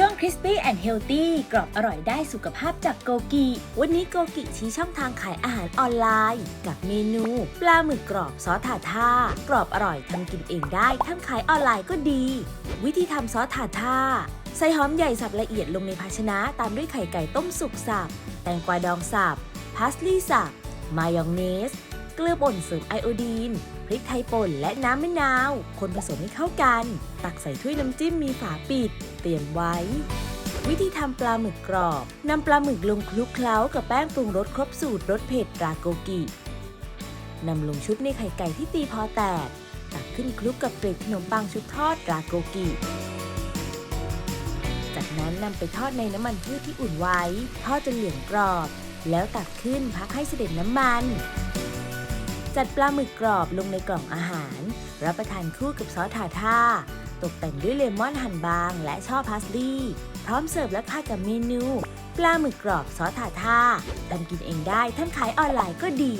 ช่วง Crispy and Healthy กรอบอร่อยได้สุขภาพจากโกกิ วันนี้โกกิชี้ช่องทางขายอาหารออนไลน์ กับเมนู ปลาหมึกกรอบซอสถาท่ากรอบอร่อยทำกินเองได้ทำขายออนไลน์ก็ดี วิธีทำซอสถาท่า ใส่หอมใหญ่สับละเอียดลงในภาชนะ ตามด้วยไข่ไก่ต้มสุกสับ แตงกวาดองสับ พาสลีย์สับ มายองเนส เกลือป่นเสริมไอโอดีน พริกไทยป่นและน้ำมะนาว คนผสมให้เข้ากัน ตักใส่ถ้วยน้ำจิ้มมีฝาปิด เตรียมไว้ วิธีทำปลาหมึกกรอบ นำปลาหมึกลงคลุกเคล้ากับแป้งปรุงรสครบสูตรรสเผ็ดราโกกินำลงชุบในไข่ไก่ที่ตีพอแตก ตักขึ้นคลุกกับเกล็ดขนมปังชุบทอดราโกกิ จากนั้นนำไปทอดในน้ำมันพืชที่อุ่นไว้ ทอดจนเหลืองกรอบ แล้วตักขึ้นพักให้เสด็จน้ำมัน จัดปลาหมึกกรอบลงในกล่องอาหาร รับประทานคู่กับซอสทาท่า ตกแต่งด้วยเลมอนหั่นบาง และช่อพาสลีย์พร้อมเสิร์ฟและค่ากับเมนู ปลาหมึกกรอบซอสทาท่าทำกินเองได้ทั้งขายออนไลน์ก็ดี